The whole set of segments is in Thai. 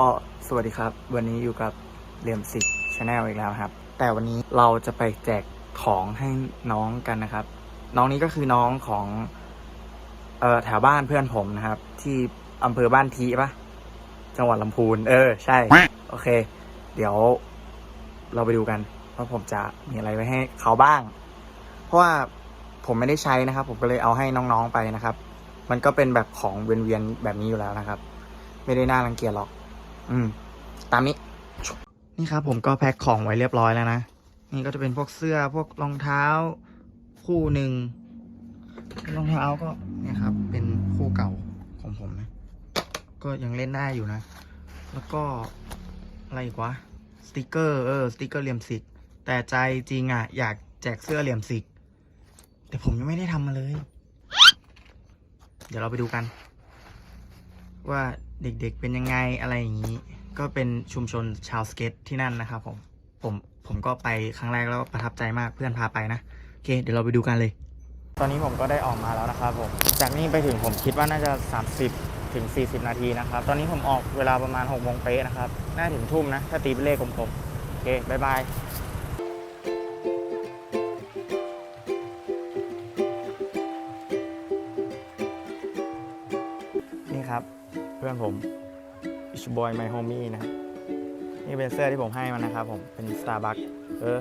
ก็สวัสดีครับ วันนี้อยู่กับเหลี่ยมสิกชาแนลอีกแล้วครับ แต่วันนี้เราจะไปแจกของให้น้องกันนะครับ น้องนี้ก็คือน้องของเอ่อแถวบ้านเพื่อนผมนะครับ ที่อำเภอบ้านทีปะจังหวัดลำพูน เออ ใช่ โอเค เดี๋ยวเราไปดูกันว่าผมจะมีอะไรไว้ให้เขาบ้าง เพราะว่าผมไม่ได้ใช้นะครับ ผมก็เลยเอาให้น้องๆไปนะครับ มันก็เป็นแบบของเวียนๆแบบนี้อยู่แล้วนะครับ ไม่ได้น่ารังเกียจหรอก อืม ตามนี้ นี่ครับ ผมก็แพ็คของไว้เรียบร้อยแล้วนะ นี่ก็จะเป็นพวกเสื้อพวกรองเท้า คู่หนึ่งรองเท้าก็เนี่ยครับ เป็นคู่เก่าของผมนะ ก็ยังเล่นได้อยู่นะ แล้วก็อะไรอีกวะสติกเกอร์เออสติกเกอร์เหลี่ยมสิกแต่ใจจริงอะ อยากแจกเสื้อเหลี่ยมสิกแต่ผมยังไม่ได้ทำมาเลย เดี๋ยวเราไปดูกัน ว่า เด็กๆเป็นยังไงอะไรอย่างนี้ ก็เป็นชุมชนชาวสเก็ตที่นั่นนะครับผมผมผมก็ไปครั้งแรกแล้วประทับใจมากเพื่อนพาไปนะโอเค เดี๋ยวเราไปดูกันเลย ตอนนี้ผมก็ได้ออกมาแล้วนะครับผมจากนี้ไปถึงผมคิดว่าน่าจะ 30 ถึง 40 นาทีนะครับ ตอนนี้ผมออกเวลาประมาณ6โมงเป๊ะนะครับ น่าถึงทุ่มนะ ถ้าตีเป็นเลขกลมๆโอเคบายบาย พื่อนผม Ish Boy My Homie นะครับนี่เป็นเสื้อที่ผมให้มันนะครับผมเป็น Starbucks เออ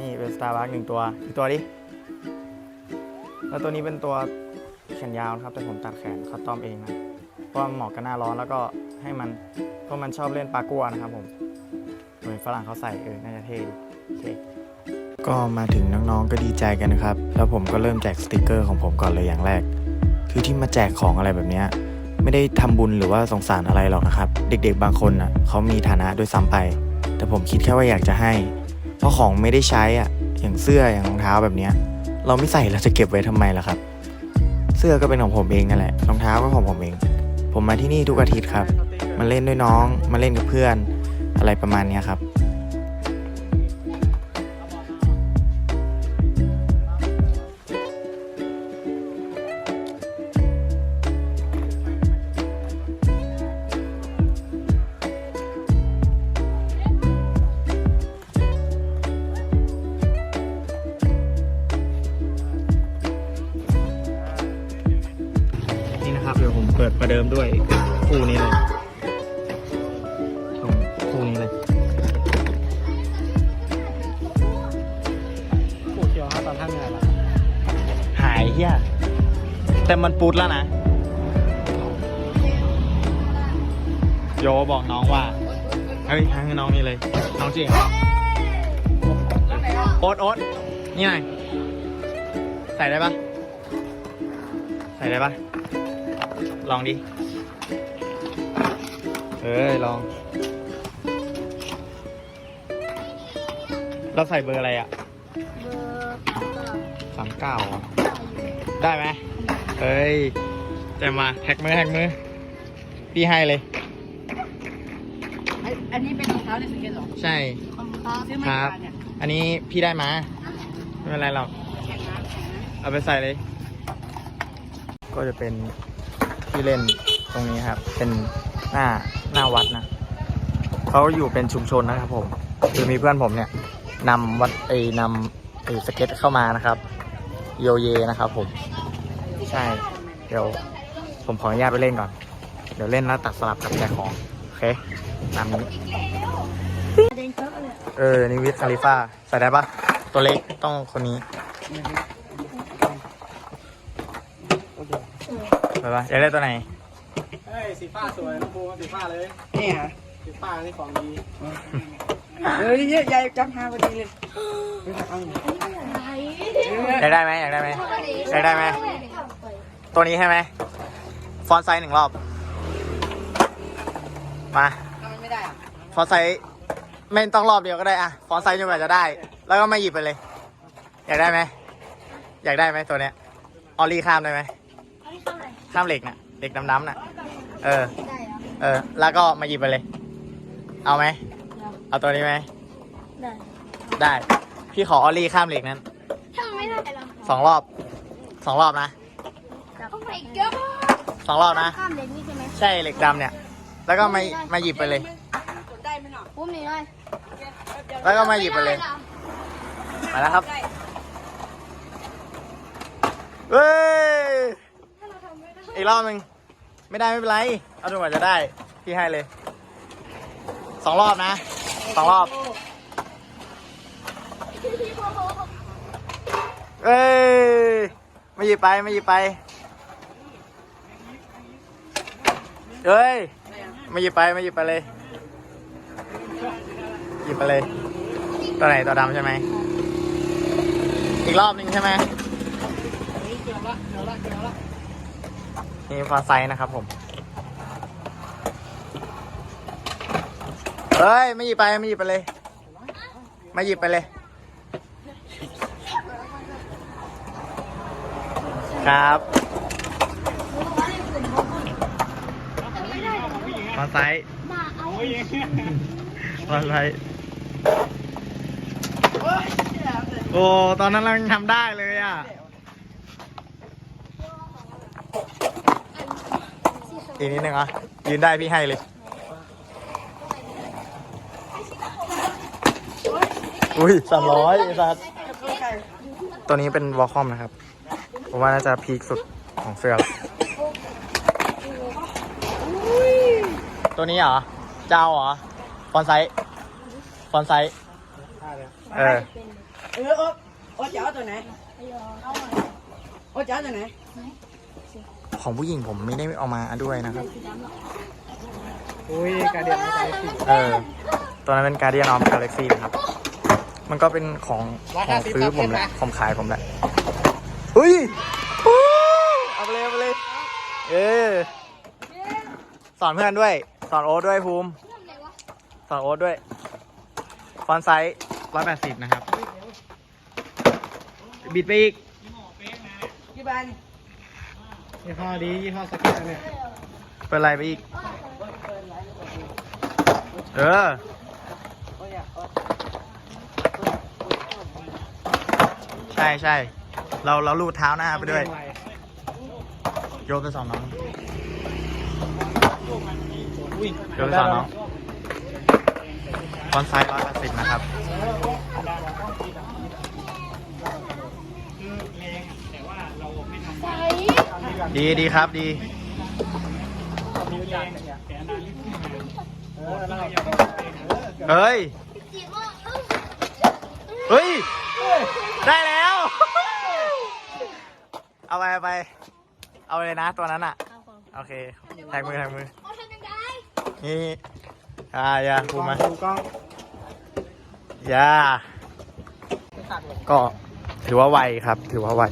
นี่เป็น Starbucks หนึ่งตัว อีกตัวดิ แล้วตัวนี้เป็นตัวแขนยาวนะครับ แต่ผมตัดแขนคัดต้อมเองนะเพราะเหมาะกับหน้าร้อนแล้วก็ให้มันเพราะมันชอบเล่นปลากัวนะครับผมเหมือนฝรั่งเขาใส่เออน่าจะเท่ดีโอเคก็มาถึงน้องๆก็ดีใจกันนะครับ แล้วผมก็เริ่มแจกสติกเกอร์ของผมก่อนเลยอย่างแรก คือที่มาแจกของอะไรแบบนี้ ไม่ได้ทำบุญหรือว่าสงสารอะไรหรอกนะครับ เด็กๆบางคนอะเขามีฐานะด้วยซ้ำไป แต่ผมคิดแค่ว่าอยากจะให้ เพราะของไม่ได้ใช้อะอย่างเสื้ออย่างรองเท้าแบบเนี้ย เราไม่ใส่เราจะเก็บไว้ทำไมล่ะครับ เสื้อก็เป็นของผมเองนั่นแหละรองเท้าก็ของผมเอง ผมมาที่นี่ทุกอาทิตย์ครับ มาเล่นด้วยน้อง มาเล่นกับเพื่อน อะไรประมาณนี้ครับ เปิดประเดิมด้วยคู่นี้เลยผมคู่นี้เลยผูกเกี่ยวครับตอนท่านเหนื่อยแล้วหายเฮียแต่มันปุดแล้วนะโยบอกน้องว่าเฮ้ยให้น้องนี่เลย น้องจริงเหรอโอ๊ตโอ๊ตนี่หน่อยใส่ได้ปะใส่ได้ปะ ลองดิ เอ้ย ลอง เราใส่เบอร์อะไรอะเบอร์เก้าสามเก้าได้ไหมเอ้ยแต่มาแท็กมือแท็กมือ พี่ให้เลย อันอันนี้เป็นรองเท้าในสเก็ตเหรอใช่ รองเท้าซื้อมาครับกี่บาทเนี่ยอันนี้พี่ได้มา ไม่เป็นไรหรอก แข็งนะแข็งนะ เอาไปใส่เลย ก็จะเป็น ที่เล่นตรงนี้ครับ เป็นหน้าหน้าวัดนะเขาอยู่เป็นชุมชนนะครับผม คือมีเพื่อนผมเนี่ยนำวัดไอ้นำไอ้สเก็ตเข้ามานะครับ โยเยนะครับผม ใช่ เดี๋ยวผมขออนุญาตไปเล่นก่อน เดี๋ยวเล่นแล้วตัดสลับกับแจกของ โอเคตามนี้เออนี่วิทคาลิฟ่าใส่ได้ปะตัวเล็กต้องคนนี้ โอเค ไปปะอยากได้ตัวไหน เฮ้ยสีฟ้าสวยน้องภูสีฟ้าเลยนี่ฮะสีฟ้านี่ของดีเฮ้ยเยอะใหญ่จำหาพอดีเลยอยากได้ไหมอยากได้ไหมอยากได้ไหมตัวนี้ใช่ไหมฟอนต์ไซส์หนึ่งรอบ มาทำไมไม่ได้อะฟอนต์ไซส์ไม่ต้องรอบเดียวก็ได้อะฟอนต์ไซส์จนกว่าจะได้ แล้วก็มาหยิบไปเลย อยากได้ไหมอยากได้ไหมตัวเนี้ยออลลี่ข้ามได้ไหม ข้ามเหล็กน่ะเหล็กดำๆน่ะ เออ ได้เหรอเออ แล้วก็มาหยิบไปเลย เอาไหม เอาตัวนี้ไหม ได้ได้ พี่ขอออลลี่ข้ามเหล็กนั้นทำไม่ได้หรอสองรอบ สองรอบนะ โอ้ my god สองรอบนะ ข้ามเลนนี่ใช่ไหมใช่เหล็กดำเนี่ย แล้วก็มา มาหยิบไปเลยกดได้ไหมหน่อยปุ้มหนีหน่อยแล้วก็มาหยิบไปเลย มาแล้วครับ เฮ้ย อีกรอบหนึ่งไม่ได้ไม่เป็นไร เอาจนกว่าจะได้ พี่ให้เลยสองรอบนะสองรอบเอ้ยไม่หยิบไปไม่หยิบไปเฮ้ยไม่หยิบไปไม่หยิบไปเลยหยิบไปเลยตัวไหนตัวดำใช่ไหมอีกรอบหนึ่งใช่ไหม นี่เกือบละเกือบละเกือบละ นี่ฟอร์ไซนะครับผม เฮ้ย ไม่หยิบไป ไม่หยิบไปเลย ไม่หยิบไปเลย ครับฟอร์ไซส์มายอร์ไซโอ้ ตอนนั้นเรายังทำได้เลยอะ อีกนิดนึงอะยืนได้พี่ให้เลย อุ้ยสามร้อยสัตว์ตัวนี้เป็นวอลคอมนะครับ ผมว่าน่าจะพีคสุดของเสื้อละตัวนี้เหรอ เจ้าเหรอ ฟอนไซส์ฟอนไซส์ได้เลยเออ เออโอ๊ตโอ๊ตจะเอาตัวไหนโอ๊ตจะเอาตัวไหน ของผู้หญิงผมไม่ได้เอามาด้วยนะครับโอ้ยกระเดียดไม่ได้สิเออ ตัวนั้นเป็น Guardian of Galaxy นะครับ มันก็เป็นของของซื้อผมแหละของขายผมแหละเฮ้ยฮู้เอาไปเลยเอาไปเลย เออ สอนเพื่อนด้วย สอนโอ๊ตด้วยภูมิ สอนโอ๊ตด้วย ฟอนต์ไซส์ร้อยแปดสิบนะครับ บิดไปอีกกี่บาทนี่ ยี่ห้อดียี่ห้อสก็ตอันเนี่ยเปิดอะไรไปอีก เออ ใช่ใช่เราเราลูดเท้าหน้าไปด้วย โยกไปสองน้องโยกไปสองน้องฟอนไซส์ร้อยแปดสิบนะครับ ใส่ ดีดีครับดีเฮ้ยจีบว่าเออเฮ้ย ได้แล้ว เอาไปเอาไป เอาเลยนะตัวนั้นอะ โอเค แทงมือแทงมือเอาทำยังไงนี่อ่าอย่าพูดมาดูกล้องอย่าก็ถือว่าไวครับ ถือว่าไว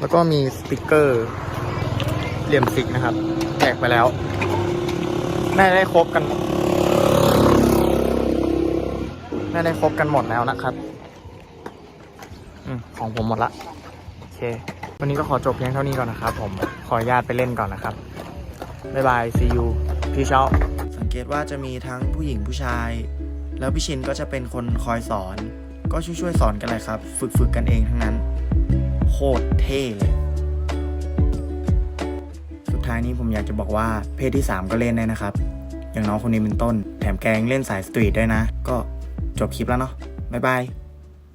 แล้วก็มีสติกเกอร์เหลี่ยมสิกนะครับ แจกไปแล้วน่าได้ครบกันน่าได้ครบกันหมดแล้วนะครับอของผมหมดละโอเค วันนี้ก็ขอจบเพียงเท่านี้ก่อนนะครับ ผมขออนุญาตไปเล่นก่อนนะครับบ๊ายบาย see you พี่เช้าสังเกตว่าจะมีทั้งผู้หญิงผู้ชาย แล้วพี่ชินก็จะเป็นคนคอยสอน ก็ช่วยๆสอนกันเลยครับ ฝึกฝึกๆกันเองทั้งนั้น โคตรเท่เลย สุดท้ายนี้ผมอยากจะบอกว่าเพศที่ 3 ก็เล่นได้นะครับ อย่างน้องคนนี้เป็นต้น แถมแกงเล่นสายสตรีทด้วยนะ ก็จบคลิปแล้วเนาะบ๊ายบาย